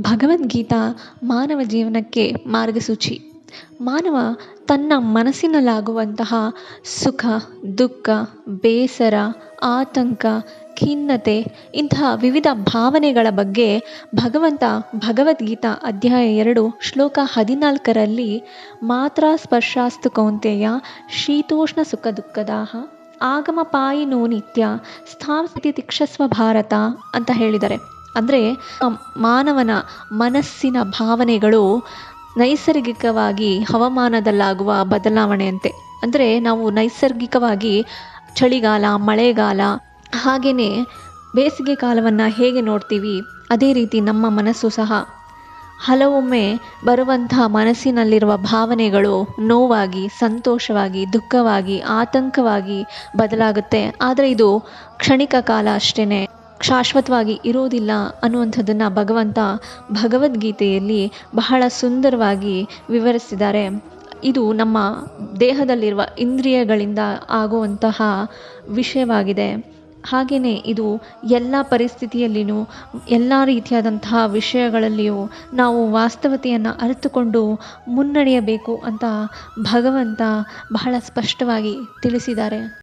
ಭಗವದ್ಗೀತಾ ಮಾನವ ಜೀವನಕ್ಕೆ ಮಾರ್ಗಸೂಚಿ. ಮಾನವ ತನ್ನ ಮನಸ್ಸಿನಲ್ಲಾಗುವಂತಹ ಸುಖ, ದುಃಖ, ಬೇಸರ, ಆತಂಕ, ಖಿನ್ನತೆ ಇಂತಹ ವಿವಿಧ ಭಾವನೆಗಳ ಬಗ್ಗೆ ಭಗವಂತ ಭಗವದ್ಗೀತಾ ಅಧ್ಯಾಯ ಎರಡು, ಶ್ಲೋಕ ಹದಿನಾಲ್ಕರಲ್ಲಿ ಮಾತ್ರ ಸ್ಪರ್ಶಾಸ್ತು ಕೌಂತೆಯ ಶೀತೋಷ್ಣ ಸುಖ ದುಃಖದಾಹ ಆಗಮಪಾಯಿನೋ ನಿತ್ಯ ಸ್ಥಾಪಿತಿ ತಿಕ್ಷಸ್ವ ಭಾರತ ಅಂತ ಹೇಳಿದ್ದಾರೆ ಅಂದರೆ ಮಾನವನ ಮನಸ್ಸಿನ ಭಾವನೆಗಳು ನೈಸರ್ಗಿಕವಾಗಿ ಹವಾಮಾನದಲ್ಲಾಗುವ ಬದಲಾವಣೆಯಂತೆ. ಅಂದರೆ ನಾವು ನೈಸರ್ಗಿಕವಾಗಿ ಚಳಿಗಾಲ, ಮಳೆಗಾಲ ಹಾಗೆಯೇ ಬೇಸಿಗೆ ಕಾಲವನ್ನು ಹೇಗೆ ನೋಡ್ತೀವಿ, ಅದೇ ರೀತಿ ನಮ್ಮ ಮನಸ್ಸು ಸಹ. ಹಲವೊಮ್ಮೆ ಬರುವಂತಹ ಮನಸ್ಸಿನಲ್ಲಿರುವ ಭಾವನೆಗಳು ನೋವಾಗಿ, ಸಂತೋಷವಾಗಿ, ದುಃಖವಾಗಿ, ಆತಂಕವಾಗಿ ಬದಲಾಗುತ್ತೆ. ಆದರೆ ಇದು ಕ್ಷಣಿಕ ಕಾಲ ಅಷ್ಟೇ ಶಾಶ್ವತವಾಗಿ ಇರೋದಿಲ್ಲ ಅನ್ನುವಂಥದ್ದನ್ನು ಭಗವಂತ ಭಗವದ್ಗೀತೆಯಲ್ಲಿ ಬಹಳ ಸುಂದರವಾಗಿ ವಿವರಿಸಿದ್ದಾರೆ. ಇದು ನಮ್ಮ ದೇಹದಲ್ಲಿರುವ ಇಂದ್ರಿಯಗಳಿಂದ ಆಗುವಂತಹ ವಿಷಯವಾಗಿದೆ. ಹಾಗೆಯೇ ಇದು ಎಲ್ಲ ಪರಿಸ್ಥಿತಿಯಲ್ಲಿಯೂ ಎಲ್ಲ ರೀತಿಯಾದಂತಹ ವಿಷಯಗಳಲ್ಲಿಯೂ ನಾವು ವಾಸ್ತವತೆಯನ್ನು ಅರಿತುಕೊಂಡು ಮುನ್ನಡೆಯಬೇಕು ಅಂತ ಭಗವಂತ ಬಹಳ ಸ್ಪಷ್ಟವಾಗಿ ತಿಳಿಸಿದ್ದಾರೆ.